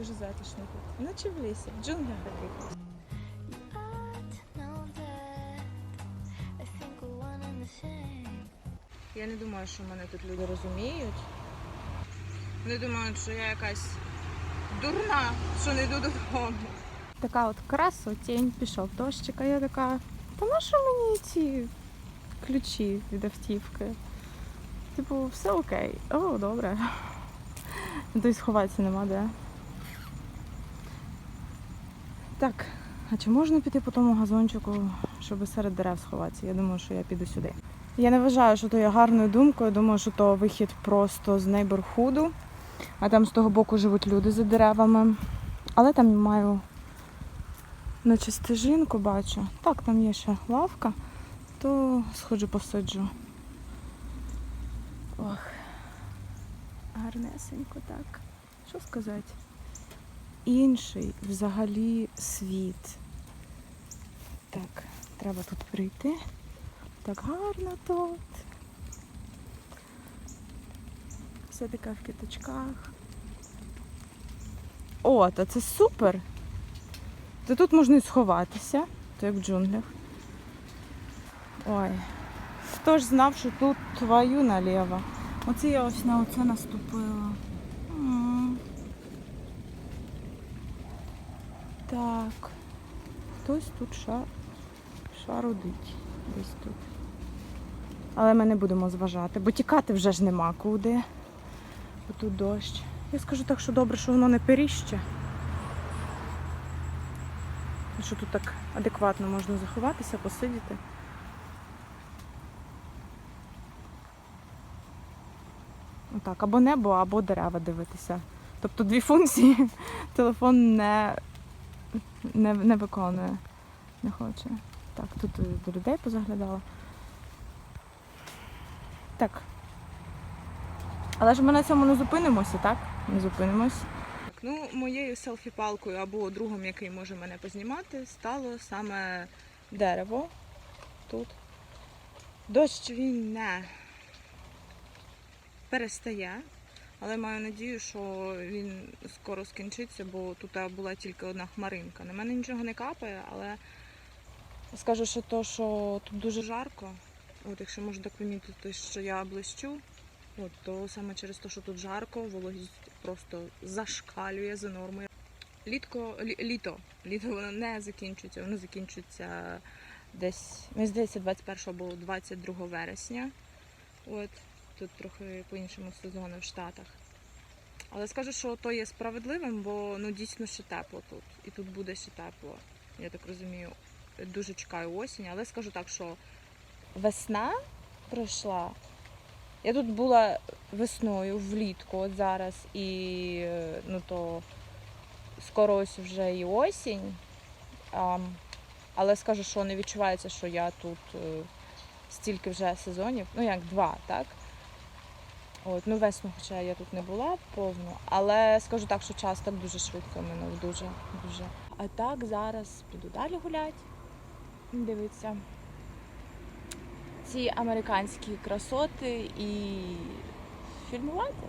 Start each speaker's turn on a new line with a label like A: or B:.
A: Дуже затишно тут. Наче в лісі, в джунглях якихось. Я не думаю, що мене тут люди розуміють. Вони думають, що я якась дурна, що не йду додому. Така от красотень, пішов дощик, а я така, та на що мені ці ключі від автівки? Типу, все окей. О, добре. Тобто сховатися нема де. Так, а чи можна піти по тому газончику, щоб серед дерев сховатися? Я думаю, що я піду сюди. Я не вважаю, що то є гарною думкою. Думаю, що то вихід просто з нейборхуду, а там з того боку живуть люди за деревами. Але там маю наче стежинку бачу. Так, там є ще лавка, то сходжу посиджу. Ох, гарнесенько так. Що сказати? Інший взагалі світ. Так, треба тут прийти. Так гарно тут. Все таке в кіточках. О, та це супер! Та тут можна і сховатися, то як в джунглях. Ой. Хто ж знав, що тут твою наліво. Оце я ось на оце наступила. Так. Хтось тут ша... шарудить десь тут. Але ми не будемо зважати, бо тікати вже ж нема куди. Бо тут дощ. Я скажу так, що добре, що воно не періще. Що тут так адекватно можна заховатися, посидіти. Отак, або небо, або дерева дивитися. Тобто дві функції телефон не, не, не виконує, не хоче. Так, тут до людей позаглядала. Так. Але ж ми на цьому не зупинимося, так? Не зупинимось. Ну, моєю селфі-палкою або другом, який може мене познімати, стало саме дерево тут. Дощ він не перестає, але маю надію, що він скоро скінчиться, бо тут була тільки одна хмаринка. На мене нічого не капає, але скажу ще то, що тут дуже жарко. От якщо можна помітити, що я блищу, от, то саме через те, що тут жарко, вологість просто зашкалює за нормою. Літко, лі- літо. Літо воно не закінчується, воно закінчується десь, мені здається, 21 або 22 вересня. От, тут трохи по-іншому сезону в Штатах. Але скажу, що то є справедливим, бо ну дійсно ще тепло тут. І тут буде ще тепло. Я так розумію. Дуже чекаю осінь, але скажу так, що весна пройшла. Я тут була весною, влітку, от зараз, і ну то скоро ось вже і осінь. А, але скажу, що не відчувається, що я тут е, стільки вже сезонів, ну як два, так? От, ну весну, хоча я тут не була повно, але скажу так, що час так дуже швидко минув, дуже, дуже. А так зараз піду далі гуляти, дивитися ці американські красоти і фільмувати.